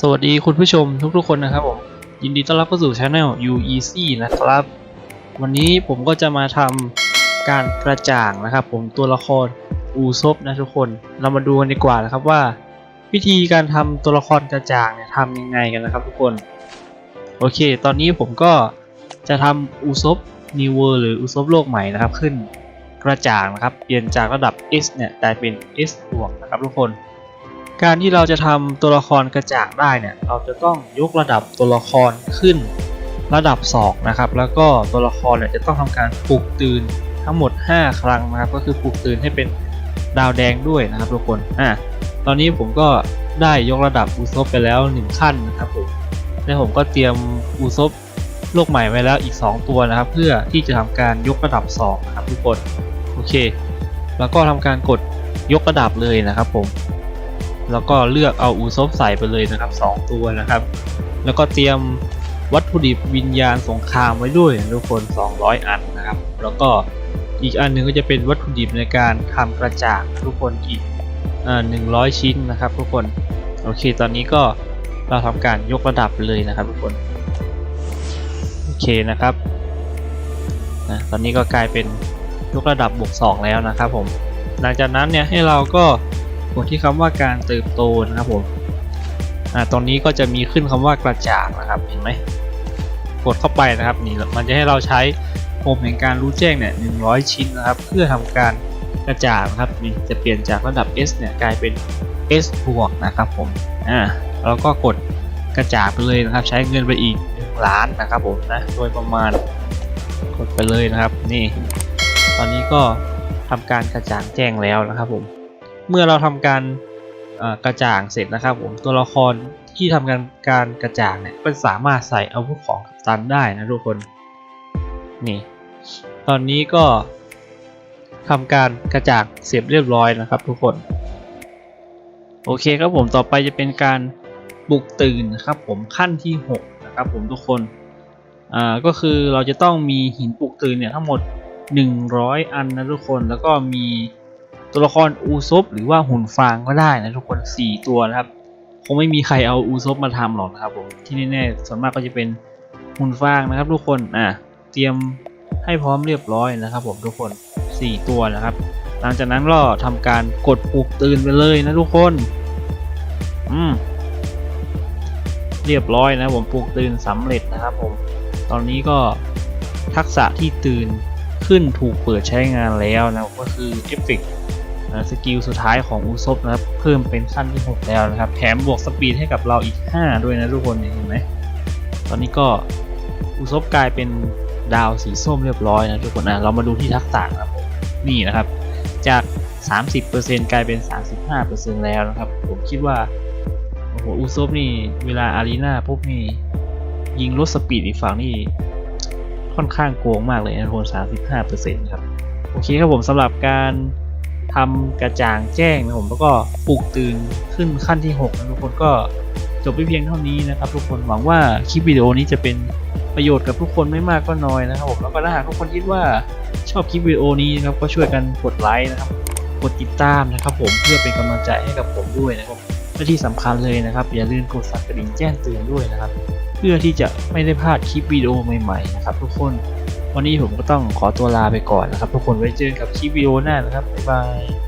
สวัสดีคุณผู้ชมทุกๆคนนะครับผม ยินดีต้อนรับเข้าสู่ช anel UEC นะครับ วันนี้ผมก็จะมาทำการกระจ่างนะครับ ผมตัวละครอูซบนะทุกคนเรามาดูกันดีกว่านะครับว่า วิธีการทำตัวละครกระจ่างเนี่ยทำยังไงกันนะครับทุกคนโอเค ตอนนี้ผมก็จะทำอูซบ New World หรืออูซบโลกใหม่นะครับขึ้นกระจ่างนะครับ เปลี่ยนจากระดับ S เนี่ยกลายเป็น S บวกนะครับทุกคน การที่เราจะทำตัวละครกระจางได้เนี่ย เราจะต้องยกระดับตัวละครขึ้นระดับ2นะครับ แล้วก็ตัวละครเนี่ยจะต้องทำการปลุกตื่นทั้งหมด 5 ครั้งนะครับ ก็คือปลุกตื่นให้เป็นดาวแดงด้วยนะครับทุกคน อะ ตอนนี้ผมก็ได้ยกระดับอูซบไปแล้ว 1 ขั้นนะครับผม และผมก็เตรียมอูซบโลกใหม่ไว้แล้วอีก 2 ตัวนะครับ เพื่อที่จะทำการยกระดับ2นะครับทุกคน โอเค แล้วก็ทำการกดยกระดับเลยนะครับผม แล้วก็เลือกเอาอูซบใส่ไปเลยนะครับ 2 ตัวนะครับ แล้วก็เตรียมวัตถุดิบวิญญาณสงครามไว้ด้วยทุกคน 200 อันนะครับ แล้วก็อีกอันหนึงก็จะเป็นวัตถุดิบในการทำกระจางทุกคนอีกอ่า100ชิ้นนะครับ ทุกคนโอเค ตอนนี้ก็เราทำการยกระดับไปเลยนะครับ ทุกคนโอเคนะครับนะตอนนี้ก็กลายเป็นยกระดับบวก2แล้วนะครับผมหลังจากนั้นเนี่ยให้เราก็ กดที่คำว่าการเติบโตนะครับผมอ่าตรงนี้ก็จะมีขึ้นคำว่ากระจางนะครับเห็นไหมกดเข้าไปนะครับนี่มันจะให้เราใช้ปุ่มแห่งการรู้แจ้งเนี่ย100 ชิ้นนะครับ เพื่อทำการกระจางนะครับนี่จะเปลี่ยนจากระดับ S เนี่ยกลายเป็น S บวกนะครับผมอ่าแล้วก็กดกระจางไปเลยนะครับ ใช้เงินไปอีก1ล้านนะครับผมนะโดยประมาณกดไปเลยนะครับ นี่ ตอนนี้ก็ทำการกระจางแจ้งแล้วนะครับผม เมื่อเราทำการกระจ่างเสร็จนะครับผมตัวละครที่ทำการการกระจ่างเนี่ยก็สามารถใส่อาวุธของกัปตันได้นะทุกคนนี่ตอนนี้ก็ทำการกระจ่างเสร็จเรียบร้อยนะครับ ทุกคนโอเคครับผมต่อไปจะเป็นการปลุกตื่นนะครับผมขั้นที่6นะครับผมทุกคนอ่าก็คือเราจะต้องมีหินปลุกตื่นเนี่ยทั้งหมด 100 อันนะทุกคนแล้วก็มี ตัวละครอูซบหรือว่าหุ่นฟางก็ได้นะทุกคน 4 ตัวนะครับ คงไม่มีใครเอาอูซบมาทำหรอกนะครับผมที่แน่ๆส่วนมากก็จะเป็นหุ่นฟางนะครับ ทุกคนอะเตรียมให้พร้อมเรียบร้อยนะครับ ผมทุกคน 4 ตัวนะครับ หลังจากนั้นก็ทำการกดปลุกตื่นไปเลยนะทุกคนอืมเรียบร้อยนะผมปลุกตื่นสำเร็จนะครับผมตอนนี้ก็ทักษะที่ตื่นขึ้นถูกเปิดใช้งานแล้วนะก็คือเอฟเฟกต์ สกิลสุดท้ายของอุซบนะครับ เพิ่มเป็นขั้นที่ 6 แล้วนะครับ แถมบวกสปีดให้กับเราอีก 5 ด้วยนะทุกคนเห็นไหมตอนนี้ก็อุซบกลายเป็นดาวสีส้มเรียบร้อยนะทุกคนนะเรามาดูที่ทักษะนะครับผมนี่นะครับ จาก 30%กลายเป็น 35%แล้วนะครับ ผมคิดว่าโอ้โหอุซบนี่เวลาอารีนาปุ๊บนี่ยิงลดสปีดอีกฝั่งนี่ค่อนข้างโกงมากเลยนะทุกคน35%ครับโอเคครับผมสำหรับการ ทำกระจ่างแจ้งนะผมแล้วก็ปลุกตื่นขึ้นขั้นที่6นะทุกคนก็จบไปเพียงเท่านี้นะครับ ทุกคนหวังว่าคลิปวิดีโอนี้จะเป็นประโยชน์กับทุกคนไม่มากก็น้อยนะครับผมแล้วก็ถ้าหากทุกคนคิดว่าชอบคลิปวิดีโอนี้นะครับก็ช่วยกันกดไลค์นะครับกดติดตามนะครับ ผมเพื่อเป็นกำลังใจให้กับผมด้วยนะครับและที่สำคัญเลยนะครับ อย่าลืมกดสั่นกระดิ่งแจ้งเตือนด้วยนะครับ เพื่อที่จะไม่ได้พลาดคลิปวิดีโอใหม่ๆนะครับทุกคน วันนี้ผมก็ต้องขอตัวลาไปก่อนนะครับทุกคนไว้เจอกับคลิปวิดีโอหน้านะครับบ๊ายบาย